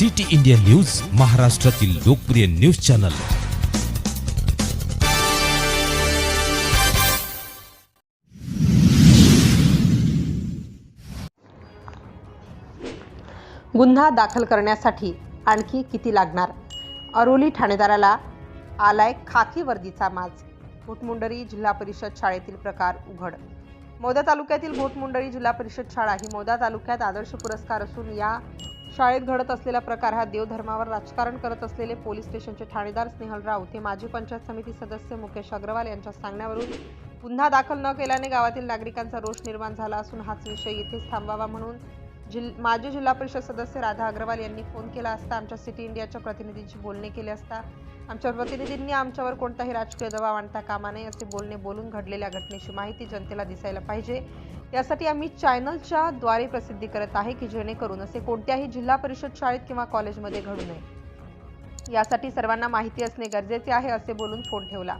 City India news महाराष्ट्रातील लोकप्रिय news channel. गुन्हा दाखल करण्यासाठी आणखी किती लागणार? अरोली ठाणेदाराला आलाय खाकी वर्दीचा माज. घोटमुंडरी जिल्हा परिषद शाळेतील प्रकार उघड मोदा तालुक्यातील घोटमुंडरी जिल्हा परिषद शाळा ही मोदा तालुक्यात आदर्श पुरस्कार असून या शाळेत घडत असलेला प्रकार हा देवधर्मावर राजकारण करत असलेले पोलीस स्टेशनचे ठाणेदार स्नेहल राऊत हे माजी पंचायत समिती सदस्य मुकेश अग्रवाल यांच्या सांगण्यावरून गुन्हा दाखल न केल्याने गावातील नागरिकांचा रोष निर्माण झाला असून हाच विषय इथेच थांबावा म्हणून जिल माजी जिल्हा परिषद सदस्य राधा अग्रवाल यांनी फोन केला असता आमच्या सिटी इंडियाच्या प्रतिनिधींशी बोलणे केले असता. आमच्या प्रतिनिधींनी आमच्यावर कोणताही राजकीय दबाव आणता कामा नये असे बोलणे बोलून घडलेल्या घटनेची माहिती जनतेला दिसायला पाहिजे. यासाठी आम्ही चॅनलच्या द्वारे प्रसिद्धी करत आहे की जेणेकरून असे कोणत्याही जिल्हा परिषद शाळेत किंवा कॉलेजमध्ये घडू नये. यासाठी सर्वांना माहिती असणे गरजेचे आहे असे बोलून फोन ठेवला.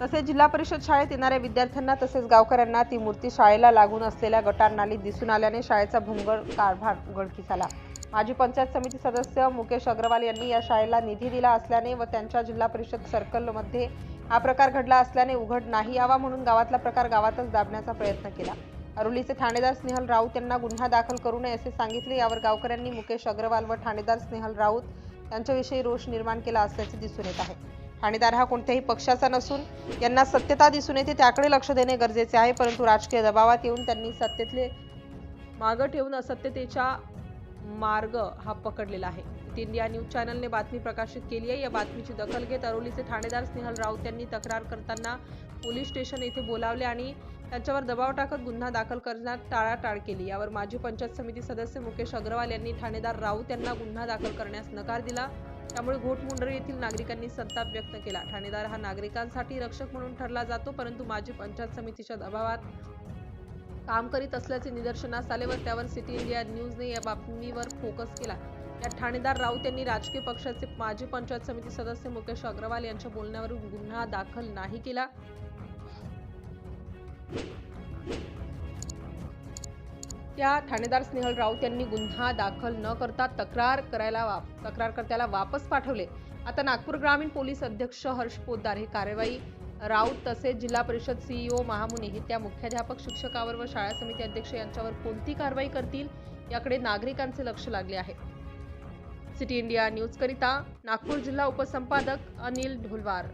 तसेच जिल्हा परिषद शाळेत येणाऱ्या विद्यार्थ्यांना तसेच गावकऱ्यांना ती मूर्ती शाळेला लागून असलेल्या गटार नालीत दिसून आल्याने शाळेचा भोंगळ कारभार उघडकीस आला. माजी पंचायत समिती सदस्य मुकेश अग्रवाल यांनी या शाळेला निधी दिला असल्याने व त्यांच्या जिल्हा परिषद सर्कलमध्ये हा प्रकार घडला असल्याने उघड नाही यावा म्हणून गावातला प्रकार गावातच दाबण्याचा प्रयत्न केला. अरुलीचे ठाणेदार स्नेहल राऊत यांना गुन्हा दाखल करू नये असे सांगितले. यावर गावकऱ्यांनी मुकेश अग्रवाल व ठाणेदार स्नेहल राऊत यांच्याविषयी रोष निर्माण केला असल्याचे दिसून येत आहे. ठाणेदार हा कोणत्याही पक्षाचा नसून यांना सत्यता दिसून येते त्याकडे लक्ष देणे गरजेचे आहे परंतु राजकीय दबावात येऊन त्यांनी सत्तेतले मागं ठेवून असत्यतेच्या मार्ग हा पकडलेला आहे. इंडिया न्यूज चॅनलने बातमी प्रकाशित केली आहे. या बातमीची दखल घेत अरोलीचे ठाणेदार स्नेहल राऊत यांनी तक्रार करताना पोलीस स्टेशन येथे बोलावले आणि त्यांच्यावर दबाव टाकत गुन्हा दाखल करण्यात टाळाटाळ केली. यावर माजी पंचायत समिती सदस्य मुकेश अग्रवाल यांनी ठाणेदार राऊत यांना गुन्हा दाखल करण्यास नकार दिला. त्यामुळे घोटमुंडर येथील नागरिकांनी संताप व्यक्त केला. ठाणेदार हा नागरिकांसाठी रक्षक म्हणून ठरला जातो परंतु माजी पंचायत समितीच्या दबावात काम करीत असल्याचे निदर्शनास आले व त्यावर सिटी इंडिया न्यूजने या बातमीवर फोकस केला. या ठाणेदार राऊत यांनी राजकीय पक्षाचे माजी पंचायत समिती सदस्य मुकेश अग्रवाल यांच्या बोलण्यावरून गुन्हा दाखल नाही केला. त्या ठाणेदार स्नेहल राऊत यांनी गुन्हा दाखल न करता तक्रार करायला वा तक्रारकर्त्याला वापस पाठवले. आता नागपूर ग्रामीण पोलीस अध्यक्ष हर्ष पोद्दार हे कार्यवाही राऊत तसेच जिल्हा परिषद सीईओ महामुनी हे त्या मुख्याध्यापक शिक्षकावर व शाळा समिती अध्यक्ष यांच्यावर कोणती कारवाई करतील याकडे नागरिकांचे लक्ष लागले आहे. सिटी इंडिया न्यूज करिता नागपूर जिल्हा उपसंपादक अनिल ढोलवार.